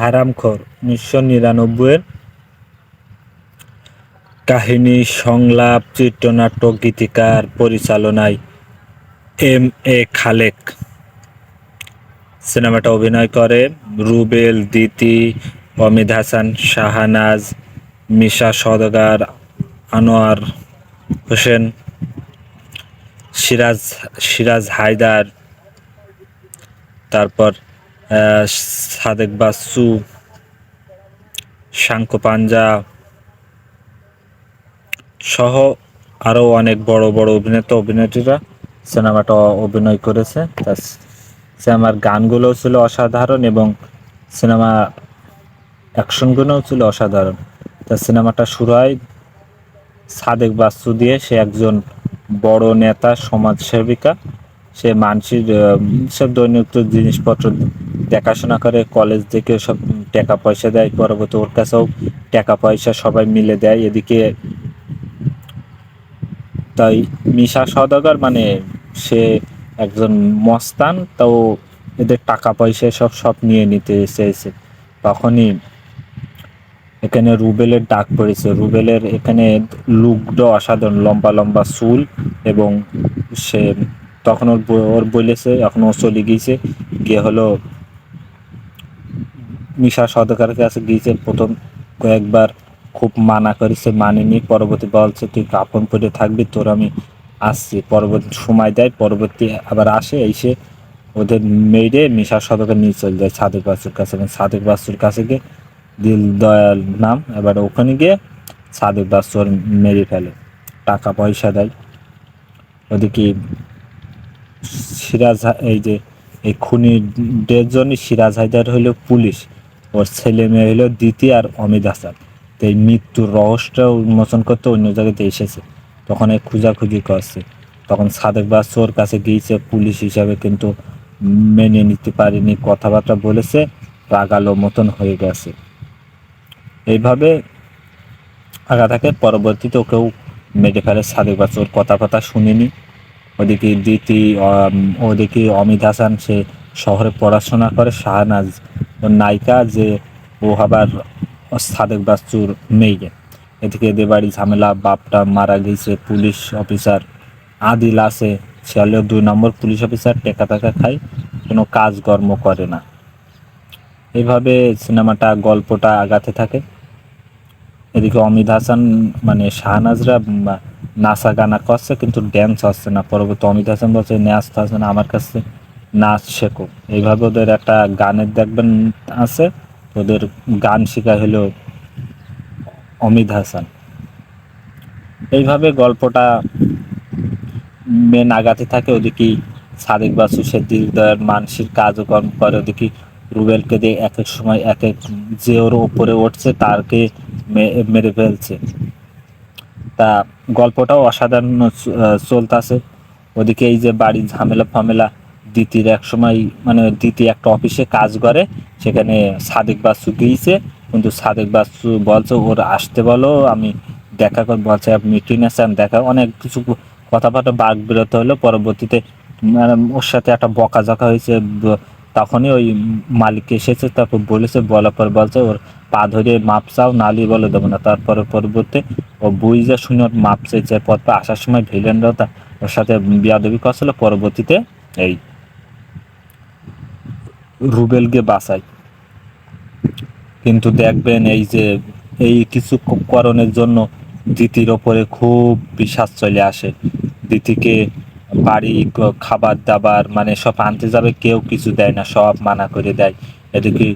হারামখোর, উনিশশো নিরানব্বইয়ের কাহিনী, সংলাপ, চিত্রনাট্য, গীতিকার পরিচালনায় এম এ খালেক। সিনেমাটা অভিনয় করে রুবেল, দিতি, অমিত হাসান, শাহানাজ, মিশা সদগার আনোয়ার হোসেন, সিরাজ সিরাজ হায়দার, তারপর সাদেক বাসু শাঙ্কো পাঞ্জা সহ আরও অনেক বড় বড় অভিনেতা, অভিনেত্রীরা সিনেমাটা অভিনয় করেছে। তা সিনেমার গানগুলোও ছিল অসাধারণ এবং সিনেমা অ্যাকশনগুলোও ছিল অসাধারণ। তা সিনেমাটা শুরু হয় সাদেক বাস্তু দিয়ে। সে একজন বড় নেতা, সমাজসেবিকা। সে মানসিক সব দৈনিক জিনিসপত্র দেখাশোনা করে কলেজ থেকে সব টাকা পয়সা দেয়, পরবর্তী ওর কাছেও টাকা পয়সা সবাই মিলে দেয়। এদিকে তাই মিশা সদাগর মানে সে একজন মস্তান তাও এদের টাকা পয়সা সব সব নিয়ে নিতে চেয়েছে। তখনই এখানে রুবেলের ডাক পড়েছে। রুবেলের এখানে লুকটা অসাধারণ, লম্বা লম্বা চুল এবং সে তখন ওর ওর বলেছে, এখন ও চলে গিয়েছে। গিয়ে হলো মিশা সদকারের কাছে গিয়েছে প্রথম কয়েকবার খুব মানা করেছে, মানেনি। পরবর্তী বলছে তুই কাপড় পরে থাকবি, তোর আমি আসছি। পরবর্তী সময় দেয়, পরবর্তী আবার আসে, এসে ওদের মেয়েরে মিশা সদকার নিয়ে চলে যায় সাদেক বাসুর কাছে। এবং সাদেক বাসুর কাছে গিয়ে দিল দয়াল নাম, এবার ওখানে গিয়ে সাদেক বাসুর মেরে ফেলে, টাকা পয়সা দেয়। ওদিকে সিরাজ এই যে, এই খুনিদের জন্য সিরাজ হায়দার হলো পুলিশ। ওর ছেলে মেয়ে হলো দিতি আর অমিত হাসান এই মৃত্যুর রহস্যটা উন্মোচন করতে অন্য জায়গাতে এসেছে। তখন এই খোঁজাখুঁজি করছে। তখন সাদেক বাস ওর কাছে গিয়েছে, পুলিশ হিসাবে কিন্তু মেনে নিতে পারেনি, কথাবার্তা বলেছে, রাগালো মতন হয়ে গেছে। এইভাবে আগা থাকে পরবর্তীতে ওকেও মেরে ফেলে সাদেক বা চোর কথা কথা শুনিনি। ওদিকে দিতি ওদিকে অমিত হাসান সে শহরে পড়াশোনা করে, শাহনাজ নায়িকা যে ও আবার সাদেক বাস্তুর মেয়ে। এদিকে এদের বাড়ি ঝামেলা, বাপটা মারা গেছে, পুলিশ অফিসার আদিল আছে সে হলো দুই নম্বর পুলিশ অফিসার টেকা টাকা খায়, কোনো কাজকর্ম করে না। এইভাবে সিনেমাটা, গল্পটা আগাতে থাকে। এদিকে অমিত হাসান মানে শাহনাজরা নাচা গানা করছে, কিন্তু ড্যান্স হচ্ছে না। পরবর্তী অমিত হাসান বলছে নাচ আসছে না আমার কাছে নাচ শেখো। এইভাবে ওদের একটা গানের দেখবেন আছে, ওদের গান শেখা হলো অমিত হাসান। এইভাবে গল্পটা মেন আগাতে থাকে, ওদিকে সাদেক বাসু সে দিলদার মানসিক কাজকর্ম করে, ওদিকে রুবেলকে দিয়ে এক এক সময় এক এক যে ওর ওপরে উঠছে, তারকে মেরে ফেলছে। তা গল্পটাও অসাধারণ চলতেছে। ওদিকে এই যে বাড়ির ঝামেলা ফামেলা দিতির এক সময় মানে দিতি একটা অফিসে কাজ করে, সেখানে সাদেক বাসু গিয়েছে। কিন্তু সাদেক বাসু বলছে, ওর আসতে বলো, আমি দেখা কর বলছে মিটিং আছে আমি দেখা অনেক কিছু কথাবার্তা বাঘ বিরত হলো। পরবর্তীতে মানে ওর সাথে একটা বকাঝকা হয়েছে। তখনই ওই মালিক এসেছে, তারপর বলেছে, বলার পর বলছে, ওর পা ধরে মাপ চাও নালি বলে দেবো না। তারপরে পরবর্তী, ও বুঝে শুনে ওর মাপ চেয়েছে পথে আসার সময় ভিলেনরাও ওর সাথে বিয়াদবি করছিল। পরবর্তীতে, এই রুবেলকে বাঁচায় কিন্তু দেখবেন এই যে, এই কিছু করণের জন্য দিতির ওপরে খুব বিশ্বাস চলে আসে। দিতিকে বাড়ি খাবার দাবার মানে সব আনতে যাবে, কেউ কিছু দেয় না, সব মানা করে দেয়। এদিকে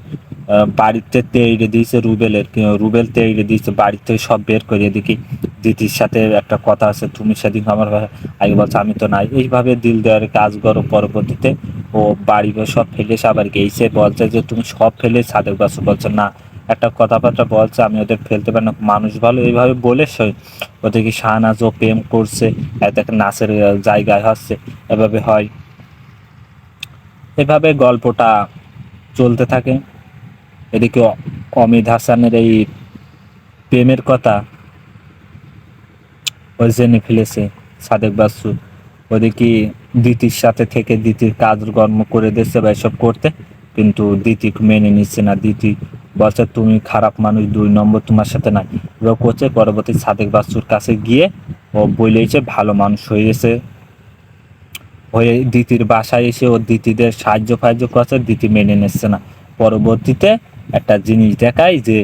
বাড়িতে তেড়ে দিয়েছে রুবেলের, রুবেল তেড়ে দিয়েছে, বাড়িতে সব বের করে এদিকে দিদির সাথে একটা কথা আছে, তুমি সেদিন আমার আগে বলছো আমি তো নাই। এইভাবে দিল দেওয়ার কাজ করো পরবর্তীতে। ও বাড়ি সব ফেলে এসে আবার গেছে বলছে যে, তুমি সব ফেলে সাদেক বাসু। বলছে, না। একটা কথাবার্তা বলছে, আমি ওদের ফেলতে পারি না। মানুষ ভালো এইভাবে বলে সে, ওদেরকে ও প্রেম করছে, এত একটা নাচের জায়গায় হচ্ছে। এভাবে হয়। এভাবে গল্পটা চলতে থাকে। এদিকে অমিত হাসানের এই প্রেমের কথা ও জেনে ফেলেছে সাদেক বাসু। ওদিকে দিতির সাথে থেকে দিতির কাজকর্ম করে দিচ্ছে বা এসব করতে, কিন্তু দিতি মেনে নিচ্ছে না। দিতি বলছে, তুমি খারাপ মানুষ, দুই নম্বর তোমার সাথে নাই। এবার করছে পরবর্তী সাদেক বাচ্চুর কাছে গিয়ে ও বলেছে ভালো মানুষ হয়েছে। হয়ে দিতির বাসায় এসে ও দিতিদের সাহায্য ফাহায্য করছে, দিতি মেনে নিচ্ছে না। পরবর্তীতে একটা জিনিস দেখায় যে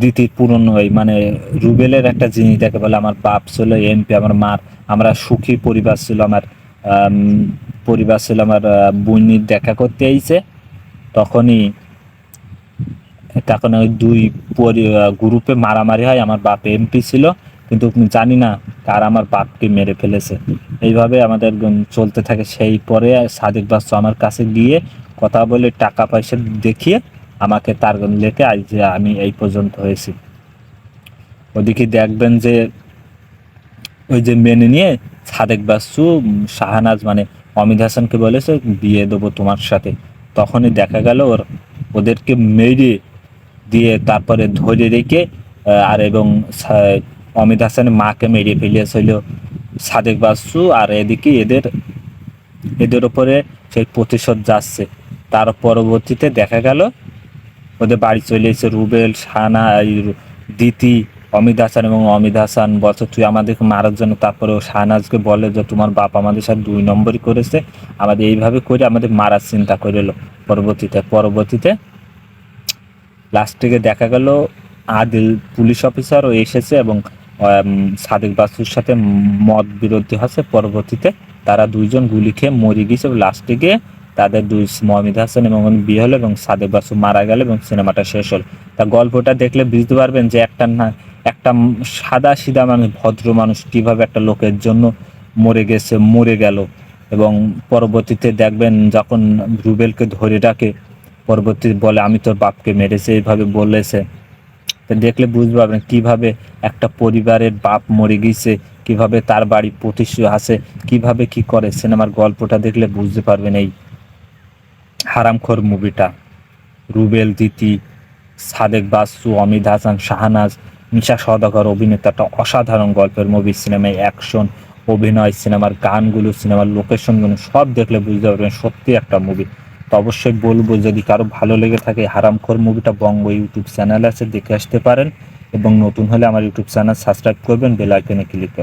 দিতির পূরণ ওই মানে রুবেলের একটা জিনিস দেখে বলে, আমার বাপ ছিল এমপি, আমার মার, আমরা সুখী পরিবার ছিল, আমার পরিবার ছিল, আমার বন্যির দেখা করতে আইছে। তখনই, তখন ওই দুই গ্রুপে মারামারি হয়, আমার বাপ এমপি ছিল, কিন্তু জানি না কার আমার বাপকে মেরে ফেলেছে। এইভাবে আমাদের চলতে থাকে। সেই পরে সাদিক বাচ্চু আমার কাছে গিয়ে কথা বলে টাকা পয়সা দেখিয়ে আমাকে তার লেখে আজ যে আমি এই পর্যন্ত হয়েছি। ওদিকে দেখবেন যে ওই যে মেনে নিয়ে সাদেক বাসু শাহানাজ মানে অমিত হাসানকে বলেছে, বিয়ে দেবো তোমার সাথে। তখনই দেখা গেল ওর, ওদেরকে মেরে দিয়ে তারপরে ধরে রেখে আর এবং অমিত হাসানের মাকে মেরে ফেলিয়েছিল সাদেক বাসু আর এদিকে এদের এদের ওপরে সেই প্রতিশোধ যাচ্ছে। তার পরবর্তীতে দেখা গেল ওদের বাড়ি চলে এসে রুবেল, সানা দিতি, অমিত হাসান এবং অমিত হাসান বলছে, তুই আমাদেরকে মারার জন্য। তারপরে শাহনাজকে বলে যে, তোমার বাপ আমাদের সাথে দুই নম্বরই করেছে। আমাদের এইভাবে করে আমাদের মারার চিন্তা করে এলো পরবর্তীতে পরবর্তীতে লাস্টে দেখা গেল, আদিল পুলিশ অফিসারও এসেছে এবং সাদেক বাসুর সাথে মত বিরোধী হচ্ছে। পরবর্তীতে তারা দুইজন গুলি খেয়ে মরে গিয়েছে লাস্টে গিয়ে তাদের দুই মহমিদ হাসান এবং বিয়ে হলো এবং সাদেক বাসু মারা গেল এবং সিনেমাটা শেষ হলো। তা গল্পটা দেখলে বুঝতে পারবেন যে একটা না, একটা সাদা সিধা মানুষ, ভদ্র মানুষ কীভাবে একটা লোকের জন্য মরে গেছে, মরে গেল। এবং পরবর্তীতে দেখবেন যখন রুবেলকে ধরে ডাকে পরবর্তী বলে, আমি তোর বাপকে মেরেছে, এইভাবে বলেছে। তো দেখলে বুঝতে পারবেন কীভাবে একটা পরিবারের বাপ মরে গিয়েছে কীভাবে তার বাড়ি প্রতিষ্ঠিত আছে, কীভাবে কি করে। সিনেমার গল্পটা দেখলে বুঝতে পারবেন এই হারামখোর মুভিটা। রুবেল দিতি সাদেক বাসু অমিত হাসান, শাহনাজ, নিশা সদাগর অভিনেতা, একটা অসাধারণ গল্পের মুভি সিনেমায় অ্যাকশন অভিনয়, সিনেমার গানগুলো, সিনেমার লোকেশনগুলো সব দেখলে বুঝতে পারবেন, সত্যি একটা মুভি তো অবশ্যই বলব, যদি কারও ভালো লেগে থাকে, হারামখোর মুভিটা বঙ্গ ইউটিউব চ্যানেল আছে, দেখে আসতে পারেন। এবং নতুন হলে আমার ইউটিউব চ্যানেল সাবস্ক্রাইব করবেন বেল আইকনে ক্লিক করবেন।